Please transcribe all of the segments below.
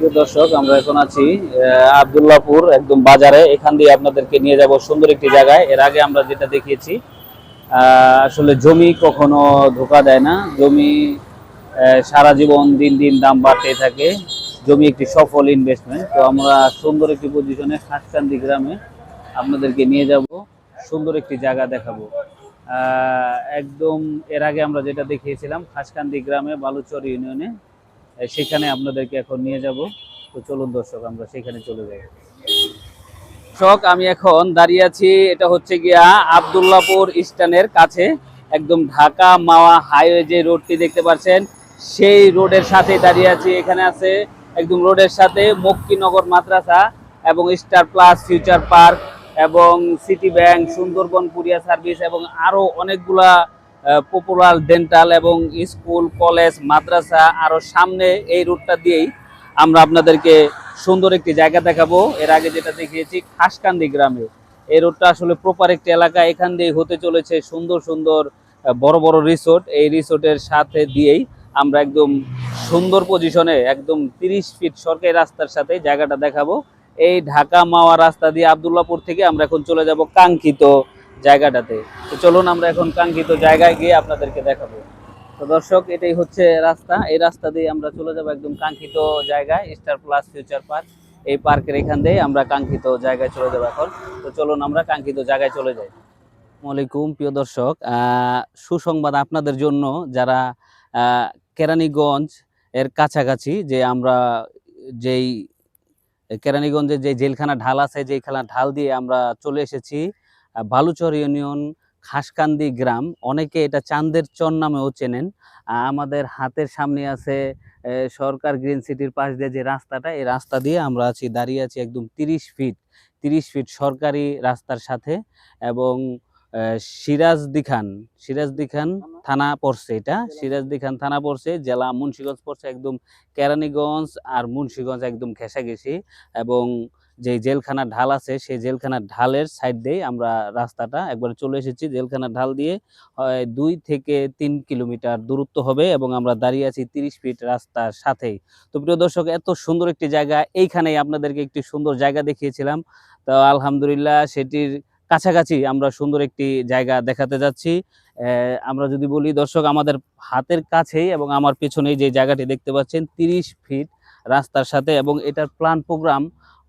প্রিয় দর্শক আমরা এখন আছি আহ, আবদুল্লাহপুর একদম বাজারে। এখান দিয়ে আপনাদেরকে নিয়ে যাব সুন্দর একটি জায়গায়। এর আগে আমরা যেটা দেখিয়েছি আসলে জমি কখনো ধোকা দেয় না। জমি সারা জীবন দিন দিন দাম বাড়তে থাকে। জমি একটি সফল ইনভেস্টমেন্ট তো আমরা সুন্দর একটি পজিশনে খাসকান্দি গ্রামে আপনাদেরকে নিয়ে যাব সুন্দর একটি জায়গা দেখাবো। একদম এর আগে আমরা যেটা দেখিয়েছিলাম খাসকান্দি গ্রামে বালুচর ইউনিয়নে সেখানে আপনাদেরকে এখন নিয়ে যাব। তো চলুন দর্শক, আমরা সেখানে চলে যাই। দর্শক, আমি এখন দাঁড়িয়ে আছি, এটা হচ্ছে গিয়া আবদুল্লাপুর স্ট্যান্ডের কাছে, একদম ঢাকা মাওয়া হাইওয়ে যে রোডটি দেখতে পাচ্ছেন, সেই রোডের সাথে দাঁড়িয়ে আছি। এখানে আছে একদম রোডের সাথে মক্কিনগর মাদ্রাসা এবং স্টার প্লাস ফিউচার পার্ক এবং city bank, Sundarban, courier service এবং আরও অনেকগুলা পপুলার ডেন্টাল এবং স্কুল কলেজ মাদ্রাসা আরও সামনে এই রুটটা দিয়েই আমরা আপনাদেরকে সুন্দর একটি জায়গা দেখাবো। এর আগে যেটা দেখিয়েছি, খাসকান্দি গ্রামে। এই রোডটা আসলে প্রপার একটি এলাকা। এখান দিয়ে হতে চলেছে সুন্দর সুন্দর বড় বড় রিসোর্ট এই রিসোর্টের সাথে দিয়েই আমরা একদম সুন্দর পজিশনে একদম তিরিশ ফিট সরকারি রাস্তার সাথে জায়গাটা দেখাবো। এই ঢাকা মাওয়া রাস্তা দিয়ে আবদুল্লাপুর থেকে আমরা এখন চলে যাব কাঙ্ক্ষিত জায়গাটাতে। তো চলুন আমরা এখন কাঙ্ক্ষিত জায়গায় গিয়ে আপনাদেরকে দেখাবো। তো দর্শক, এটাই হচ্ছে রাস্তা। এই রাস্তা দিয়ে আমরা চলে যাব একদম কাঙ্ক্ষিত জায়গায়, স্টার প্লাস ফিউচার পার্ক। এই পার্কের এখান দিয়ে আমরা কাঙ্ক্ষিত জায়গায় চলে যাব এখন। তো চলুন আমরা কাঙ্ক্ষিত জায়গায় চলে যাই। আসসালামাইকুম প্রিয় দর্শক। সুসংবাদ আপনাদের জন্য যারা কেরানীগঞ্জ এর কাছাকাছি যে আমরা যেই, কেরানীগঞ্জের যে জেলখানা ঢাল আছে যেখানা ঢাল দিয়ে আমরা চলে এসেছি বালুচর ইউনিয়ন খাসকান্দি গ্রাম। অনেকে এটা চান্দের চর নামেও চেনেন। আমাদের হাতের সামনে আছে সরকার গ্রিন সিটির পাশ দিয়ে যে রাস্তাটা, এই রাস্তা দিয়ে আমরা আছি, দাঁড়িয়ে আছি একদম তিরিশ ফিট তিরিশ ফিট সরকারি রাস্তার সাথে এবং সিরাজ সিরাজদি খান সিরাজদি খান থানা পড়ছে এটা সিরাজদি খান থানা পড়ছে, জেলা মুন্সিগঞ্জ পড়ছে, একদম কেরানীগঞ্জ আর মুন্সিগঞ্জ একদম ঘেঁষাঘেঁষি এবং যে জেলখানার ঢাল আছে, সেই জেলখানার ঢালের সাইড দিয়ে আমরা রাস্তাটা একবার চলে এসেছি। জেলখানার ঢাল দিয়ে দুই থেকে তিন কিলোমিটার দূরত্ব হবে এবং আমরা দাঁড়িয়ে আছি তিরিশ ফিট রাস্তার সাথেই। তো প্রিয় দর্শক, এত সুন্দর একটি জায়গা, এইখানেই আপনাদেরকে একটি সুন্দর জায়গা দেখিয়েছিলাম। তো আলহামদুলিল্লাহ, সেটির কাছাকাছি আমরা সুন্দর একটি জায়গা দেখাতে যাচ্ছি। আমরা যদি বলি, দর্শক, আমাদের হাতের কাছেই এবং আমার পেছনেই যে জায়গাটি দেখতে পাচ্ছেন, তিরিশ ফিট রাস্তার সাথে এবং এটার প্ল্যান প্রোগ্রাম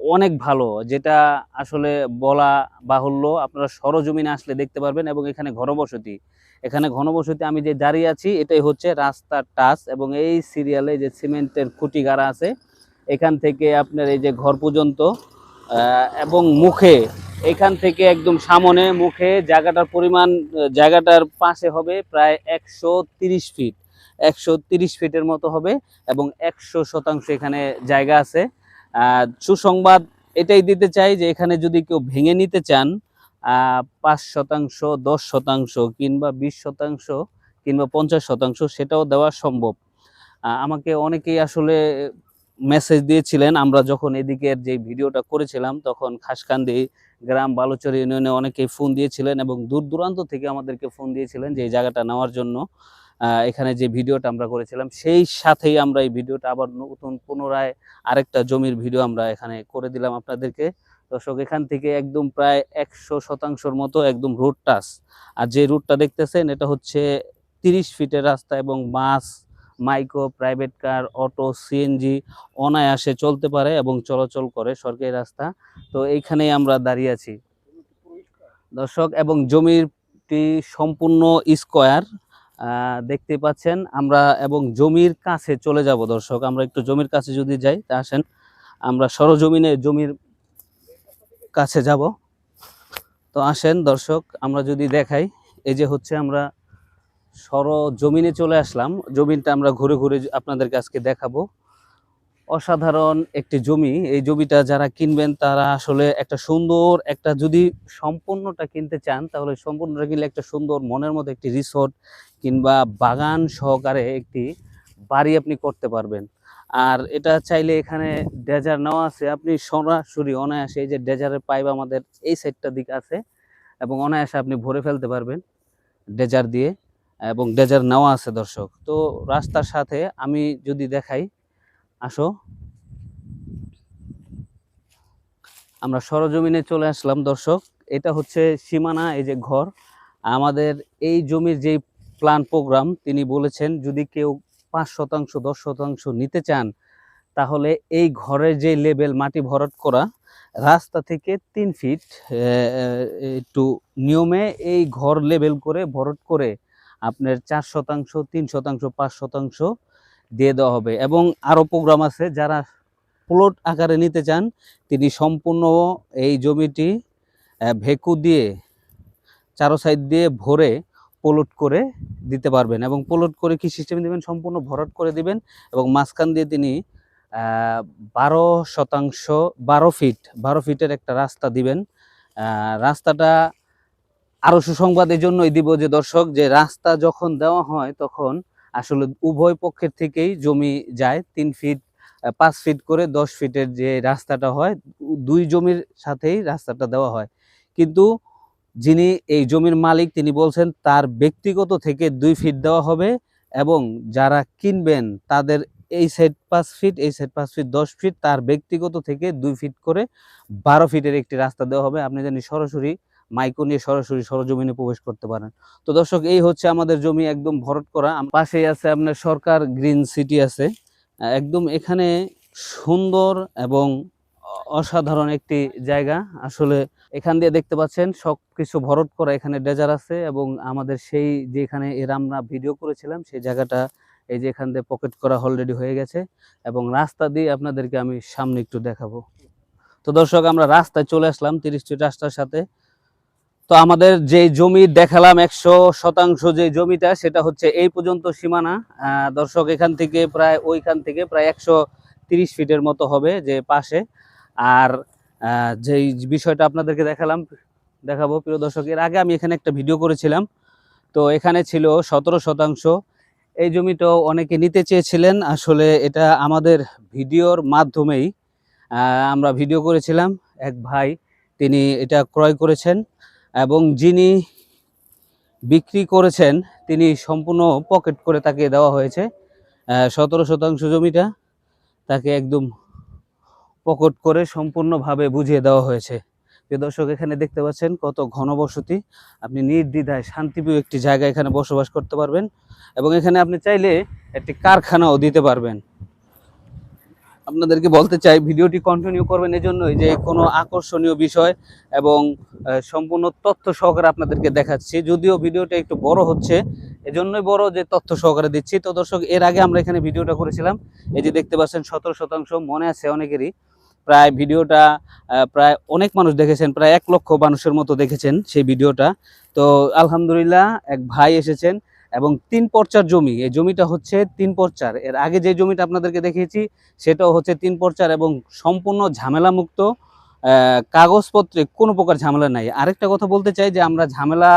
অনেক ভালো, যেটা আসলে বলা বাহুল্য। আপনারা সরজমিনে আসলে দেখতে পারবেন এবং এখানে ঘনবসতি। এখানে ঘনবসতি আমি যে দাঁড়িয়ে আছি, এটাই হচ্ছে রাস্তার টাচ এবং এই সিরিয়ালে যে সিমেন্টের খুঁটি গাড়া আছে, এখান থেকে আপনার এই যে ঘর পর্যন্ত এবং মুখে এখান থেকে একদম সামনে মুখে জায়গাটার পরিমাণ জায়গাটার পাশে হবে প্রায় একশো ফিট একশো ফিটের মতো হবে এবং একশো শতাংশ এখানে জায়গা আছে। সুসংবাদ এটাই দিতে চাই যে এখানে যদি কেউ ভেঙে নিতে চান পাঁচ শতাংশ, দশ শতাংশ কিংবা বিশ শতাংশ কিংবা পঞ্চাশ শতাংশ সেটাও দেওয়া সম্ভব। আমাকে অনেকেই আসলে মেসেজ দিয়েছিলেন, আমরা যখন এদিকের যে ভিডিওটা করেছিলাম, তখন খাসকান্দি গ্রাম বালুচর ইউনিয়নে অনেকেই ফোন দিয়েছিলেন এবং দূর দূরান্ত থেকে আমাদেরকে ফোন দিয়েছিলেন যে এই জায়গাটা নেওয়ার জন্য। এখানে যে ভিডিওটা আমরা করেছিলাম, সেই সাথেই আমরা এই ভিডিওটা আবার নতুন পুনরায় আরেকটা জমির ভিডিও আমরা এখানে করে দিলাম আপনাদেরকে। দর্শক, এখান থেকে একদম প্রায় একশো শতাংশর মতো একদম রোড টাচ আর যে রুটটা দেখতেছেন, এটা হচ্ছে তিরিশ ফিটের রাস্তা এবং bus micro, private car, auto CNG অনায়াসে চলতে পারে এবং চলাচল করে সরকারি রাস্তা। তো এইখানেই আমরা দাঁড়িয়ে আছি। দর্শক, এবং জমিটি সম্পূর্ণ স্কোয়ার দেখতে পাচ্ছেন আমরা, এবং জমির কাছে চলে যাব দর্শক। আমরা একটু জমির কাছে যদি যাই, তা আসেন। আমরা সরজমিনে জমির কাছে যাব। তো আসেন দর্শক, আমরা যদি দেখাই, এই যে হচ্ছে আমরা সর জমিনে চলে আসলাম। জমিনটা আমরা ঘুরে ঘুরে আপনাদের কাছকে দেখাবো। অসাধারণ একটি জমি। এই জমিটা যারা কিনবেন, তারা আসলে একটা সুন্দর একটা যদি সম্পূর্ণটা কিনতে চান, তাহলে সম্পূর্ণটা কিনলে একটা সুন্দর মনের মতো একটি রিসোর্ট কিংবা বাগান সহকারে একটি বাড়ি আপনি করতে পারবেন। আর এটা চাইলে এখানে ডেজার নেওয়া আছে। আপনি সরাসরি অনায়াসে এই যে ডেজারের পাইপ আমাদের এই সাইডটার দিকে আছে এবং অনায়াসে আপনি ভরে ফেলতে পারবেন ডেজার দিয়ে। এবং ডেজার নেওয়া আছে, দর্শক। তো রাস্তার সাথে আমি যদি দেখাই, আসো। আমরা সরজমিনে চলে আসলাম, দর্শক। এটা হচ্ছে সীমানা, এই যে ঘর। আমাদের এই জমির যে প্ল্যান প্রোগ্রাম তিনি বলেছেন, যদি কেউ পাঁচ শতাংশ, দশ শতাংশ নিতে চান, তাহলে এই ঘরের যে লেভেল মাটি ভরাট করা, রাস্তা থেকে তিন ফিট একটু নিয়মে এই ঘর লেভেল করে, ভরট করে আপনার চার শতাংশ, তিন শতাংশ, পাঁচ শতাংশ দিয়ে দেওয়া হবে। এবং আরও প্রোগ্রাম আছে, যারা প্লট আকারে নিতে চান, তিনি সম্পূর্ণ এই জমিটি ভেকু দিয়ে, চারো সাইড দিয়ে ভরে প্লট করে দিতে পারবেন এবং প্লট করে কি সিস্টেম দিবেন? সম্পূর্ণ ভরাট করে দিবেন এবং মাঝখান দিয়ে তিনি বারো শতাংশ, বারো ফিট বারো ফিটের একটা রাস্তা দিবেন। রাস্তাটা আরও সুসংবাদ এই জন্যই দিব যে দর্শক, যে রাস্তা যখন দেওয়া হয় তখন আসলে উভয় পক্ষের থেকেই জমি যায়। তিন ফিট পাঁচ ফিট করে দশ ফিটের যে রাস্তাটা হয়, দুই জমির সাথেই রাস্তাটা দেওয়া হয়। কিন্তু যিনি এই জমির মালিক, তিনি বলছেন তার ব্যক্তিগত থেকে দুই ফিট দেওয়া হবে এবং যারা কিনবেন তাদের এই সাইড পাঁচ ফিট, এই সাইড পাঁচ ফিট, দশ ফিট, তার ব্যক্তিগত থেকে দুই ফিট করে বারো ফিটের একটি রাস্তা দেওয়া হবে। আপনি জানি সরাসরি মাইকো নিয়ে সরাসরি সরজমিনে প্রবেশ করতে পারেন। তো দর্শক, এই হচ্ছে আমাদের জমি একদম ভরট করা। পাশেই আছে আপনার সরকার গ্রিন সিটি আছে। একদম এখানে সুন্দর এবং অসাধারণ একটি জায়গা। আসলে এখান দিয়ে দেখতে পাচ্ছেন সব কিছু ভরট করা এখানে ডেজার আছে এবং আমাদের সেই যেখানে এর আমরা ভিডিও করেছিলাম, সেই জায়গাটা এই যে এখান দিয়ে পকেট করা অলরেডি হয়ে গেছে এবং রাস্তা দিয়ে আপনাদেরকে আমি সামনে একটু দেখাবো। তো দর্শক, আমরা রাস্তায় চলে আসলাম তিরিশটি রাস্তার সাথে। তো আমাদের যে জমি দেখালাম একশো শতাংশ যে জমিটা, সেটা হচ্ছে এই পর্যন্ত সীমানা। দর্শক, এখান থেকে প্রায়, ওইখান থেকে প্রায় একশো তিরিশ ফিটের মতো হবে যে পাশে। আর যেই বিষয়টা আপনাদেরকে দেখালাম, দেখাবো প্রিয় দর্শক, এর আগে আমি এখানে একটা ভিডিও করেছিলাম। তো এখানে ছিল সতেরো শতাংশ। এই জমিটাও অনেকে নিতে চেয়েছিলেন, আসলে এটা আমাদের ভিডিওর মাধ্যমেই আমরা ভিডিও করেছিলাম। এক ভাই, তিনি এটা ক্রয় করেছেন। এবং যিনি বিক্রি করেছেন, তিনি সম্পূর্ণ পকেট করে তাকে দেওয়া হয়েছে। সতেরো শতাংশ জমিটা তাকে একদম পকেট করে সম্পূর্ণভাবে বুঝিয়ে দেওয়া হয়েছে। প্রিয় দর্শক, এখানে দেখতে পাচ্ছেন কত ঘনবসতি। আপনি নির্দ্বিধায় শান্তিপ্রিয় একটি জায়গা এখানে বসবাস করতে পারবেন এবং এখানে আপনি চাইলে একটি কারখানাও দিতে পারবেন। আপনাদেরকে বলতে চাই, ভিডিওটি কন্টিনিউ করবেন এজন্যই যে কোনো আকর্ষণীয় বিষয় এবং সম্পূর্ণ তথ্য সহকারে আপনাদেরকে দেখাচ্ছি। যদিও ভিডিওটা একটু বড় হচ্ছে, এজন্যই বড় যে তথ্য সহকারে দিচ্ছি। তো দর্শক, এর আগে আমরা এখানে ভিডিওটা করেছিলাম, এই যে দেখতে পাচ্ছেন সতেরো শতাংশ মনে আছে অনেকেরই। প্রায় ভিডিওটা প্রায় অনেক মানুষ দেখেছেন, প্রায় এক লক্ষ মানুষের মতো দেখেছেন সেই ভিডিওটা। তো আলহামদুলিল্লাহ, এক ভাই এসেছেন এবং তিন পর্চার জমি, এই জমিটা হচ্ছে তিন পর্চার। এর আগে যে জমিটা আপনাদেরকে দেখিয়েছি, সেটাও হচ্ছে তিন পর্চার এবং সম্পূর্ণ ঝামেলামুক্ত। কাগজপত্রে কোনো প্রকার ঝামেলা নাই। আরেকটা কথা বলতে চাই যে, আমরা ঝামেলা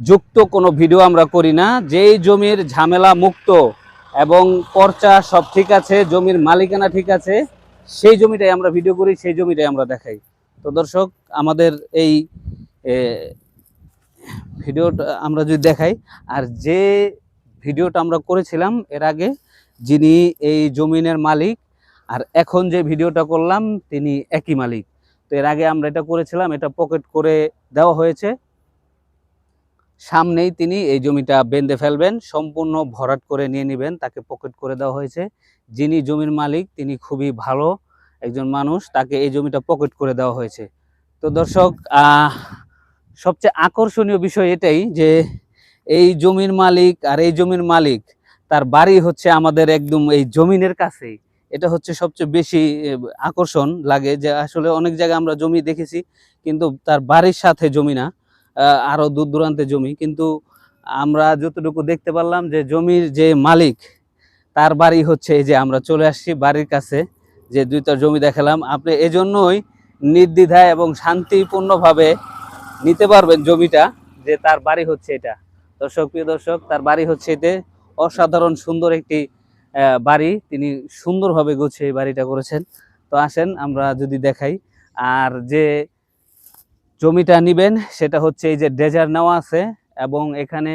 যুক্ত কোনো ভিডিও আমরা করি না। যেই জমির ঝামেলা মুক্ত এবং পর্চা সব ঠিক আছে, জমির মালিকানা ঠিক আছে, সেই জমিটাই আমরা ভিডিও করি, সেই জমিটাই আমরা দেখাই। তো দর্শক, আমাদের এই ভিডিওটা আমরা যদি দেখাই, আর যে ভিডিওটা আমরা করেছিলাম এর আগে, যিনি এই জমিনের মালিক, আর এখন যে ভিডিওটা করলাম, তিনি একই মালিক। তো এর আগে আমরা এটা করেছিলাম, এটা পকেট করে দেওয়া হয়েছে। সামনেই তিনি এই জমিটা বেঁধে ফেলবেন, সম্পূর্ণ ভরাট করে নিয়ে নেবেন, তাকে পকেট করে দেওয়া হয়েছে। যিনি জমির মালিক, তিনি খুবই ভালো একজন মানুষ, তাকে এই জমিটা পকেট করে দেওয়া হয়েছে। তো দর্শক সবচেয়ে আকর্ষণীয় বিষয় এটাই যে এই জমির মালিক আর এই জমির মালিক, তার বাড়ি হচ্ছে আমাদের একদম এই জমিনের কাছেই। এটা হচ্ছে সবচেয়ে বেশি আকর্ষণ লাগে যে আসলে অনেক জায়গায় আমরা জমি দেখেছি, কিন্তু তার বাড়ির সাথে জমি না আরও আরও দূর দূরান্তে জমি। কিন্তু আমরা যতটুকু দেখতে পারলাম যে জমির যে মালিক, তার বাড়ি হচ্ছে এই যে আমরা চলে আসছি বাড়ির কাছে, যে দুইটা জমি দেখালাম। আপনি এজন্যই নির্দ্বিধায় এবং শান্তিপূর্ণভাবে নিতে পারবেন জমিটা যে তার বাড়ি হচ্ছে এটা। দর্শক, প্রিয় দর্শক, তার বাড়ি হচ্ছে এতে। অসাধারণ সুন্দর একটি বাড়ি। তিনি সুন্দরভাবে গুছিয়ে এই বাড়িটা করেছেন। তো আসেন, আমরা যদি দেখাই। আর যে জমিটা নিবেন, সেটা হচ্ছে এই যে ডেজার নেওয়া আছে এবং এখানে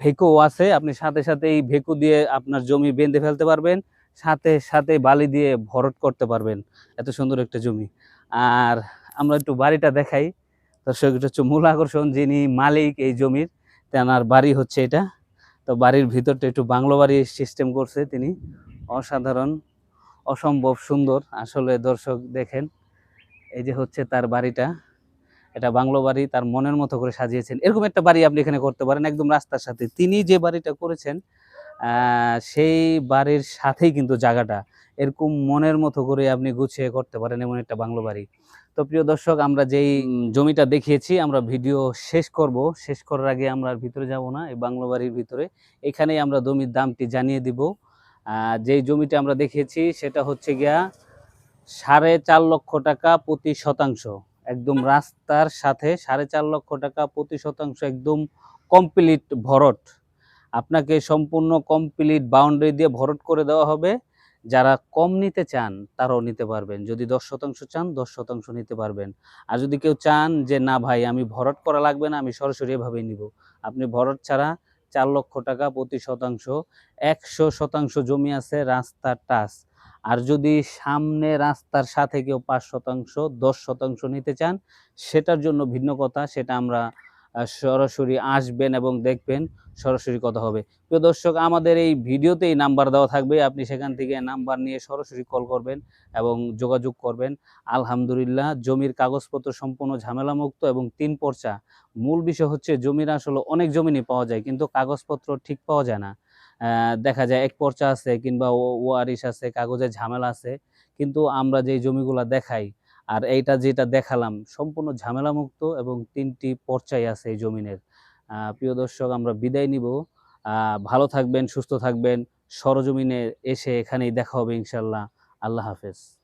ভেকু আছে। আপনি সাথে সাথে এই ভেকু দিয়ে আপনার জমি বেঁধে ফেলতে পারবেন। সাথে সাথে বালি দিয়ে ভরট করতে পারবেন। এত সুন্দর একটা জমি। আর আমরা একটু বাড়িটা দেখাই। দর্শক, এটা হচ্ছে মূল আকর্ষণ যিনি মালিক এই জমির, তেনার বাড়ি হচ্ছে এটা। তো বাড়ির ভিতরটা একটু বাংলো বাড়ি সিস্টেম করছে তিনি। অসাধারণ, অসম্ভব সুন্দর। আসলে দর্শক দেখেন, এই যে হচ্ছে তার বাড়িটা। এটা বাংলো বাড়ি, তার মনের মতো করে সাজিয়েছেন। এরকম একটা বাড়ি আপনি এখানে করতে পারেন, একদম রাস্তার সাথে। তিনি যে বাড়িটা করেছেন সেই বাড়ির সাথেই কিন্তু জায়গাটা। এরকম মনের মতো করে আপনি গুছিয়ে করতে পারেন এমন একটা বাংলো বাড়ি। তো প্রিয় দর্শক আমরা যেই জমিটা দেখিয়েছি আমরা ভিডিও শেষ করব। শেষ করার আগে আমরা ভিতরে যাব না এই বাংলো বাড়ির ভিতরে। এখানেই আমরা জমির দামটি জানিয়ে দিব। যেই জমিটা আমরা দেখিয়েছি সেটা হচ্ছে গিয়া সাড়ে চার লক্ষ টাকা প্রতি শতাংশ। একদম রাস্তার সাথে সাড়ে চার লক্ষ টাকা প্রতি শতাংশ একদম কমপ্লিট ভরট। আপনাকে সম্পূর্ণ কমপ্লিট বাউন্ডারি দিয়ে ভরট করে দেওয়া হবে। যারা কম নিতে চান, তারাও নিতে পারবেন। যদি দশ শতাংশ চান, দশ শতাংশ নিতে পারবেন। আর যদি কেউ চান যে, না ভাই, আমি ভরট করা লাগবে না, আমি সরাসরি এভাবেই নিব। আপনি ভরট ছাড়া চার লক্ষ টাকা প্রতি শতাংশ, একশো শতাংশ জমি আছে রাস্তার টাচ। আর যদি সামনে রাস্তার সাথে কেউ পাঁচ শতাংশ, দশ শতাংশ নিতে চান, সেটার জন্য ভিন্ন কথা, সেটা আমরা সরাসরি আসবেন এবং দেখবেন সরাসরি কথা হবে। প্রিয় দর্শক, আমাদের এই ভিডিওতেই নাম্বার দেওয়া থাকবে। আপনি সেখান থেকে নাম্বার নিয়ে সরাসরি কল করবেন এবং যোগাযোগ করবেন। আলহামদুলিল্লাহ, জমির কাগজপত্র সম্পূর্ণ ঝামেলামুক্ত এবং তিন পর্চা। মূল বিষয় হচ্ছে, জমির আসলে অনেক জমিনই পাওয়া যায়, কিন্তু কাগজপত্র ঠিক পাওয়া যায় না। দেখা যায় এক পর্চা আছে কিংবা ওয়ারিশ আছে কাগজের ঝামেলা আছে। কিন্তু আমরা যেই জমিগুলো দেখাই আর এইটা যেটা দেখালাম, সম্পূর্ণ ঝামেলামুক্ত এবং তিনটি পর্যায় আছে এই জমিনের। প্রিয় দর্শক, আমরা বিদায় নিব। ভালো থাকবেন, সুস্থ থাকবেন। সরজমিনে এসে এখানেই দেখা হবে ইনশাল্লাহ আল্লাহ হাফেজ।